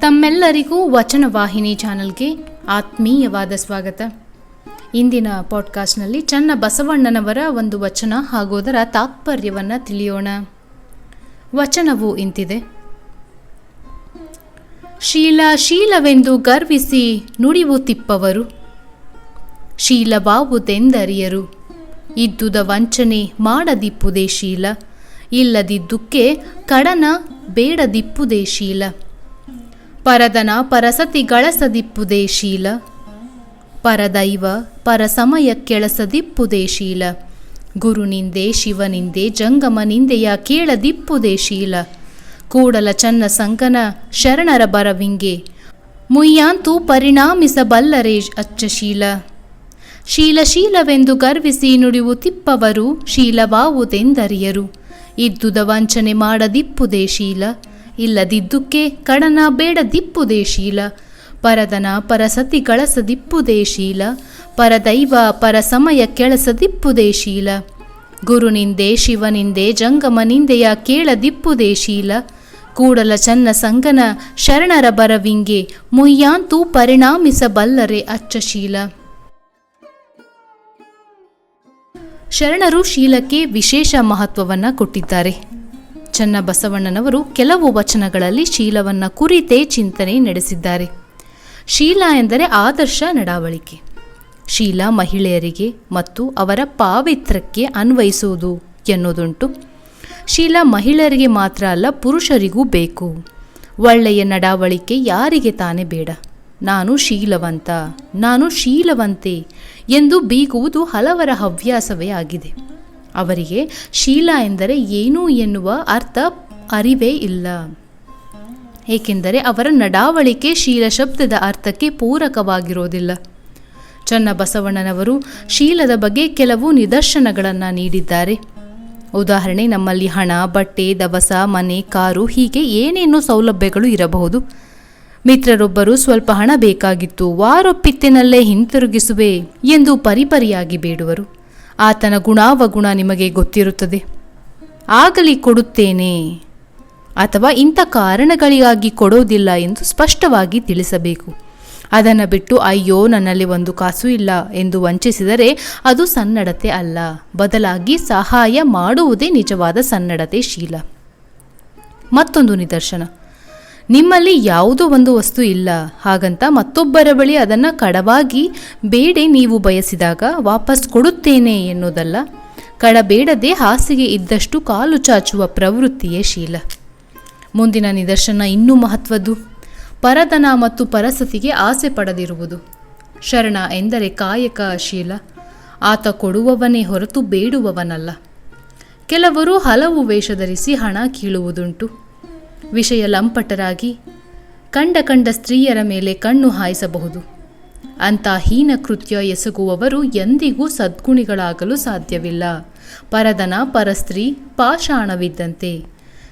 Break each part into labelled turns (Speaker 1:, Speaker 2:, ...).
Speaker 1: ತಮ್ಮೆಲ್ಲರಿಗೂ ವಚನವಾಹಿನಿ ಚಾನಲ್ಗೆ ಆತ್ಮೀಯವಾದ ಸ್ವಾಗತ. ಇಂದಿನ ಪಾಡ್ಕಾಸ್ಟ್ನಲ್ಲಿ ಚನ್ನ ಬಸವಣ್ಣನವರ ಒಂದು ವಚನ ಹಾಗೂ ಅದರ ತಾತ್ಪರ್ಯವನ್ನು ತಿಳಿಯೋಣ. ವಚನವು ಇಂತಿದೆ. ಶೀಲ ಶೀಲವೆಂದು ಗರ್ವಿಸಿ ನುಡಿವು ತಿಪ್ಪವರು. ಶೀಲವಾವುದೆಂದರಿಯರು ಇದ್ದುದ ವಂಚನೆ ಮಾಡದಿಪ್ಪುದೇ ಶೀಲ. ಇಲ್ಲದಿದ್ದುಕ್ಕೆ ಕಡನ ಬೇಡದಿಪ್ಪುದೇ ಶೀಲ. ಪರದನ ಪರಸತಿ ಗಳಸದಿಪ್ಪುದೇ ಶೀಲ. ಪರದೈವ ಪರಸಮಯ ಕೆಳಸದಿಪ್ಪುದೇ ಶೀಲ. ಗುರುನಿಂದೆ ಶಿವನಿಂದೆ ಜಂಗಮ ನಿಂದೆಯ ಕೇಳದಿಪ್ಪುದೇ ಶೀಲ. ಕೂಡಲ ಚನ್ನ ಸಂಕನ ಶರಣರ ಬರವಿಂಗೆ. ಮುಯ್ಯಾಂತೂ ಪರಿಣಾಮಿಸಬಲ್ಲರೇ ಅಚ್ಚಶೀಲ ಶೀಲಶೀಲವೆಂದು ಗರ್ವಿಸಿ ನುಡಿವು ತಿಪ್ಪವರು, ಶೀಲವಾವುದೆಂದರಿಯರು. ಇದ್ದುದ ವಂಚನೆ ಮಾಡದಿಪ್ಪುದೇ ಶೀಲ. ಇಲ್ಲದಿದ್ದುಕ್ಕೆ ಕಡನ ಬೇಡದಿಪ್ಪುದೇ ಶೀಲ. ಪರದನ ಪರಸತಿ ಗಳಸದಿಪ್ಪುದೇ ಶೀಲ. ಪರದೈವ ಪರಸಮಯ ಕೆಳಸದಿಪ್ಪುದೇ ಶೀಲ. ಗುರುನಿಂದೆ ಶಿವನಿಂದೆ ಜಂಗಮ ನಿಂದೆಯ ಕೇಳದಿಪ್ಪುದೇ ಶೀಲ. ಕೂಡಲ ಚನ್ನ ಸಂಗನ ಶರಣರ ಬರವಿಂಗೆ ಮುಯ್ಯಾಂತೂ ಪರಿಣಾಮಿಸಬಲ್ಲರೆ ಅಚ್ಚಶೀಲ ಶರಣರು ಶೀಲಕ್ಕೆ ವಿಶೇಷ ಮಹತ್ವವನ್ನು ಕೊಟ್ಟಿದ್ದಾರೆ. ಚನ್ನ ಬಸವಣ್ಣನವರು ಕೆಲವು ವಚನಗಳಲ್ಲಿ ಶೀಲವನ್ನ ಕುರಿತೇ ಚಿಂತನೆ ನಡೆಸಿದ್ದಾರೆ. ಶೀಲ ಎಂದರೆ ಆದರ್ಶ ನಡಾವಳಿಕೆ. ಶೀಲ ಮಹಿಳೆಯರಿಗೆ ಮತ್ತು ಅವರ ಪಾವಿತ್ರ್ಯಕ್ಕೆ ಅನ್ವಯಿಸುವುದು ಎನ್ನುವುದುಂಟು. ಶೀಲ ಮಹಿಳೆಯರಿಗೆ ಮಾತ್ರ ಅಲ್ಲ, ಪುರುಷರಿಗೂ ಬೇಕು. ಒಳ್ಳೆಯ ನಡಾವಳಿಕೆ ಯಾರಿಗೆ ತಾನೇ ಬೇಡ. ನಾನು ಶೀಲವಂತ, ನಾನು ಶೀಲವಂತೆ ಎಂದು ಬೀಗುವುದು ಹಲವರ ಹವ್ಯಾಸವೇ ಆಗಿದೆ. ಅವರಿಗೆ ಶೀಲ ಎಂದರೆ ಏನು ಎನ್ನುವ ಅರ್ಥ ಅರಿವೇ ಇಲ್ಲ. ಏಕೆಂದರೆ ಅವರ ನಡಾವಳಿಕೆ ಶೀಲ ಶಬ್ದದ ಅರ್ಥಕ್ಕೆ ಪೂರಕವಾಗಿರೋದಿಲ್ಲ. ಚನ್ನಬಸವಣ್ಣನವರು ಶೀಲದ ಬಗ್ಗೆ ಕೆಲವು ನಿದರ್ಶನಗಳನ್ನು ನೀಡಿದ್ದಾರೆ. ಉದಾಹರಣೆ, ನಮ್ಮಲ್ಲಿ ಹಣ, ಬಟ್ಟೆ, ದವಸ, ಮನೆ, ಕಾರು, ಹೀಗೆ ಏನೇನು ಸೌಲಭ್ಯಗಳು ಇರಬಹುದು. ಮಿತ್ರರೊಬ್ಬರು ಸ್ವಲ್ಪ ಹಣ ಬೇಕಾಗಿತ್ತು, ವಾರೊಪ್ಪಿತ್ತಿನಲ್ಲೇ ಹಿಂತಿರುಗಿಸುವೆ ಎಂದು ಪರಿಪರಿಯಾಗಿ ಬೇಡುವರು. ಆತನ ಗುಣಾವಗುಣ ನಿಮಗೆ ಗೊತ್ತಿರುತ್ತದೆ. ಆಗಲಿ ಕೊಡುತ್ತೇನೆ ಅಥವಾ ಇಂಥ ಕಾರಣಗಳಿಗಾಗಿ ಕೊಡೋದಿಲ್ಲ ಎಂದು ಸ್ಪಷ್ಟವಾಗಿ ತಿಳಿಸಬೇಕು. ಅದನ್ನು ಬಿಟ್ಟು, ಅಯ್ಯೋ, ನನ್ನಲ್ಲಿ ಒಂದು ಕಾಸು ಇಲ್ಲ ಎಂದು ವಂಚಿಸಿದರೆ ಅದು ಸನ್ನಡತೆ ಅಲ್ಲ. ಬದಲಾಗಿ ಸಹಾಯ ಮಾಡುವುದೇ ನಿಜವಾದ ಸನ್ನಡತೆ ಶೀಲ. ಮತ್ತೊಂದು ನಿದರ್ಶನ. ನಿಮ್ಮಲ್ಲಿ ಯಾವುದೋ ಒಂದು ವಸ್ತು ಇಲ್ಲ. ಹಾಗಂತ ಮತ್ತೊಬ್ಬರ ಬಳಿ ಅದನ್ನು ಕಡವಾಗಿ ಬೇಡೆ ನೀವು ಬಯಸಿದಾಗ ವಾಪಸ್ ಕೊಡುತ್ತೇನೆ ಎನ್ನುವುದಲ್ಲ. ಕಡಬೇಡದೆ ಹಾಸಿಗೆ ಇದ್ದಷ್ಟು ಕಾಲು ಚಾಚುವ ಪ್ರವೃತ್ತಿಯೇ ಶೀಲ. ಮುಂದಿನ ನಿದರ್ಶನ ಇನ್ನೂ ಮಹತ್ವದ್ದು. ಪರದನ ಮತ್ತು ಪರಸತಿಗೆ ಆಸೆ ಪಡದಿರುವುದು. ಶರಣ ಎಂದರೆ ಕಾಯಕ ಶೀಲ. ಆತ ಕೊಡುವವನೇ ಹೊರತು ಬೇಡುವವನಲ್ಲ. ಕೆಲವರು ಹಲವು ವೇಷ ಧರಿಸಿ ಹಣ ಕೀಳುವುದುಂಟು. ವಿಷಯ ಲಂಪಟರಾಗಿ ಕಂಡ ಕಂಡ ಸ್ತ್ರೀಯರ ಮೇಲೆ ಕಣ್ಣು ಹಾಯಿಸಬಹುದು. ಅಂಥ ಹೀನ ಕೃತ್ಯ ಎಸಗುವವರು ಎಂದಿಗೂ ಸದ್ಗುಣಿಗಳಾಗಲು ಸಾಧ್ಯವಿಲ್ಲ. ಪರದನ ಪರಸ್ತ್ರೀ ಪಾಷಾಣವಿದ್ದಂತೆ.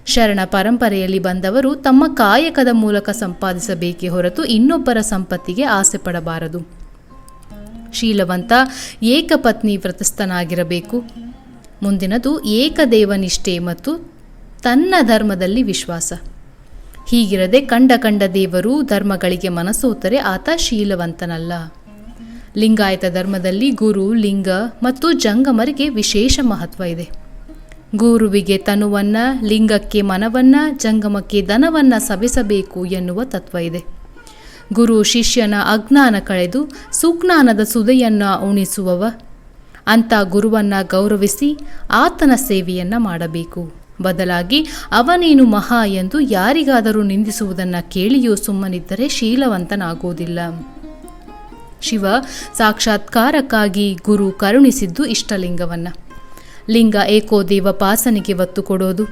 Speaker 1: ಶರಣ ಪರಂಪರೆಯಲ್ಲಿ ಬಂದವರು ತಮ್ಮ ಕಾಯಕದ ಮೂಲಕ ಸಂಪಾದಿಸಬೇಕೇ ಹೊರತು ಇನ್ನೊಬ್ಬರ ಸಂಪತ್ತಿಗೆ ಆಸೆ ಪಡಬಾರದು. ಶೀಲವಂತ ಏಕಪತ್ನಿ ವ್ರತಸ್ಥನಾಗಿರಬೇಕು. ಮುಂದಿನದು ಏಕದೇವನಿಷ್ಠೆ ಮತ್ತು ತನ್ನ ಧರ್ಮದಲ್ಲಿ ವಿಶ್ವಾಸ. ಹೀಗಿರದೆ ಕಂಡ ಕಂಡ ದೇವರು ಧರ್ಮಗಳಿಗೆ ಮನಸೋತರೆ ಆತ ಶೀಲವಂತನಲ್ಲ. ಲಿಂಗಾಯತ ಧರ್ಮದಲ್ಲಿ ಗುರು, ಲಿಂಗ ಮತ್ತು ಜಂಗಮರಿಗೆ ವಿಶೇಷ ಮಹತ್ವ ಇದೆ. ಗುರುವಿಗೆ ತನುವನ್ನ, ಲಿಂಗಕ್ಕೆ ಮನವನ್ನ, ಜಂಗಮಕ್ಕೆ ಧನವನ್ನ ಸವಿಸಬೇಕು ಎನ್ನುವ ತತ್ವ ಇದೆ. ಗುರು ಶಿಷ್ಯನ ಅಜ್ಞಾನ ಕಳೆದು ಸುಜ್ಞಾನದ ಸುದೆಯನ್ನು ಉಣಿಸುವವ. ಅಂಥ ಗುರುವನ್ನ ಗೌರವಿಸಿ ಆತನ ಸೇವೆಯನ್ನ ಮಾಡಬೇಕು. ಬದಲಾಗಿ, ಅವನೇನು ಮಹಾ ಎಂದು ಯಾರಿಗಾದರೂ ನಿಂದಿಸುವುದನ್ನು ಕೇಳಿಯೂ ಸುಮ್ಮನಿದ್ದರೆ ಶೀಲವಂತನಾಗುವುದಿಲ್ಲ. ಶಿವ ಸಾಕ್ಷಾತ್ಕಾರಕ್ಕಾಗಿ ಗುರು ಕರುಣಿಸಿದ್ದು ಇಷ್ಟಲಿಂಗವನ್ನು. ಲಿಂಗ ಏಕೋದೇವ ಪಾಸನಿಗೆ ಒತ್ತು ಕೊಡೋದು.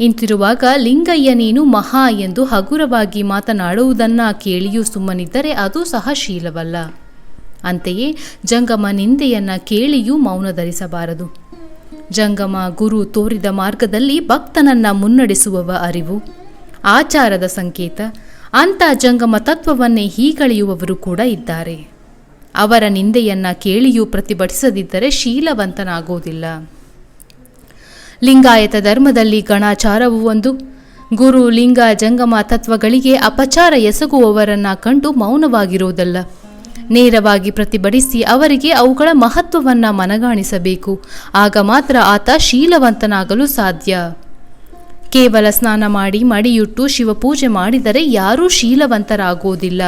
Speaker 1: ಇಂತಿರುವಾಗ, ಲಿಂಗಯ್ಯ ನೀನು ಮಹಾ ಎಂದು ಹಗುರವಾಗಿ ಮಾತನಾಡುವುದನ್ನು ಕೇಳಿಯೂ ಸುಮ್ಮನಿದ್ದರೆ ಅದು ಸಹ ಶೀಲವಲ್ಲ. ಅಂತೆಯೇ ಜಂಗಮ ನಿಂದೆಯನ್ನು ಕೇಳಿಯೂ ಮೌನ ಧರಿಸಬಾರದು ಜಂಗಮ ಗುರು ತೋರಿದ ಮಾರ್ಗದಲ್ಲಿ ಭಕ್ತನನ್ನ ಮುನ್ನಡೆಸುವವ ಅರಿವು. ಆಚಾರದ ಸಂಕೇತ, ಅಂಥ ಜಂಗಮ ತತ್ವವನ್ನೇ ಹೀಗಳೆಯುವವರು ಕೂಡ ಇದ್ದಾರೆ. ಅವರ ನಿಂದೆಯನ್ನ ಕೇಳಿಯೂ ಪ್ರತಿಭಟಿಸದಿದ್ದರೆ ಶೀಲವಂತನಾಗೋದಿಲ್ಲ. ಲಿಂಗಾಯತ ಧರ್ಮದಲ್ಲಿ ಗಣಾಚಾರವು ಒಂದು. ಗುರು ಲಿಂಗ ಜಂಗಮ ತತ್ವಗಳಿಗೆ ಅಪಚಾರ ಎಸಗುವವರನ್ನ ಕಂಡು ಮೌನವಾಗಿರುವುದಲ್ಲ ನೇರವಾಗಿ ಪ್ರತಿಭಟಿಸಿ ಅವರಿಗೆ ಅವುಗಳ ಮಹತ್ವವನ್ನು ಮನಗಾಣಿಸಬೇಕು. ಆಗ ಮಾತ್ರ ಆತ ಶೀಲವಂತನಾಗಲು ಸಾಧ್ಯ. ಕೇವಲ ಸ್ನಾನ ಮಾಡಿ ಮಡಿಯುಟ್ಟು ಶಿವಪೂಜೆ ಮಾಡಿದರೆ ಯಾರೂ ಶೀಲವಂತರಾಗುವುದಿಲ್ಲ.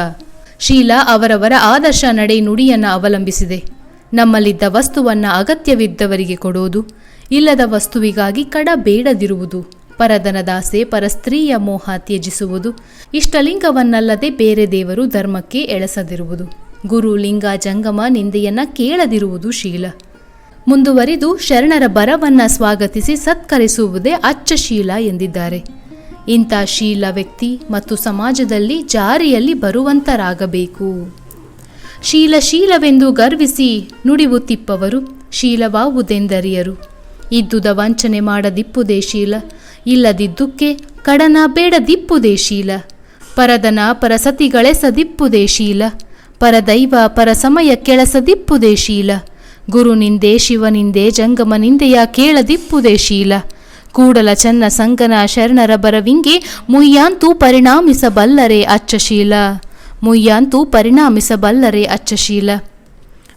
Speaker 1: ಶೀಲ ಅವರವರ ಆದರ್ಶ ನಡೆ ನುಡಿಯನ್ನು ಅವಲಂಬಿಸಿದೆ. ನಮ್ಮಲ್ಲಿದ್ದ ವಸ್ತುವನ್ನು ಅಗತ್ಯವಿದ್ದವರಿಗೆ ಕೊಡೋದು, ಇಲ್ಲದ ವಸ್ತುವಿಗಾಗಿ ಕಡ ಬೇಡದಿರುವುದು ಪರದನದಾಸೆ ಪರಸ್ತ್ರೀಯ ಮೋಹ ತ್ಯಜಿಸುವುದು, ಇಷ್ಟಲಿಂಗವನ್ನಲ್ಲದೆ ಬೇರೆ ದೇವರು ಧರ್ಮಕ್ಕೆ ಎಳೆಸದಿರುವುದು. ಗುರು ಲಿಂಗ ಜಂಗಮ ನಿಂದೆಯನ್ನ ಕೇಳದಿರುವುದು ಶೀಲ. ಮುಂದುವರಿದು ಶರಣರ ಬರವನ್ನ ಸ್ವಾಗತಿಸಿ ಸತ್ಕರಿಸುವುದೇ ಅಚ್ಚಶೀಲ ಎಂದಿದ್ದಾರೆ. ಇಂಥ ಶೀಲ ವ್ಯಕ್ತಿ ಮತ್ತು ಸಮಾಜದಲ್ಲಿ ಜಾರಿಯಲ್ಲಿ ಬರುವಂತರಾಗಬೇಕು. ಶೀಲ ಶೀಲವೆಂದು ಗರ್ವಿಸಿ ನುಡಿವುತ್ತಿಪ್ಪವರು ಶೀಲವಾವುದೆಂದರಿಯರು. ಇದ್ದುದ ವಂಚನೆ ಮಾಡದಿಪ್ಪುದೇ ಶೀಲ, ಇಲ್ಲದಿದ್ದುಕ್ಕೆ ಕಡನ ಬೇಡದಿಪ್ಪುದೇ ಶೀಲ. ಪರದನ ಪರಸತಿಗಳೆಸದಿಪ್ಪುದೇ ಶೀಲ. ಪರದೈವ ಪರಸಮಯ ಕೆಳಸದಿಪ್ಪುದೇ ಶೀಲ. ಗುರುನಿಂದೆ ಶಿವನಿಂದೆ ಜಂಗಮನಿಂದೆಯ ಕೇಳದಿಪ್ಪುದೇ ಶೀಲ. ಕೂಡಲ ಚನ್ನ ಸಂಗನ ಶರಣರ ಬರವಿಂಗೆ ಮುಯ್ಯಾಂತೂ ಪರಿಣಾಮಿಸಬಲ್ಲರೆ ಅಚ್ಚಶೀಲ ಮುಯ್ಯಾಂತೂ ಪರಿಣಾಮಿಸಬಲ್ಲರೆ ಅಚ್ಚಶೀಲ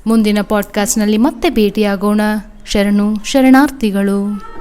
Speaker 1: ಮುಂದಿನ ಪಾಡ್ಕಾಸ್ಟ್ನಲ್ಲಿ ಮತ್ತೆ ಭೇಟಿಯಾಗೋಣ. ಶರಣು, ಶರಣಾರ್ಥಿಗಳು.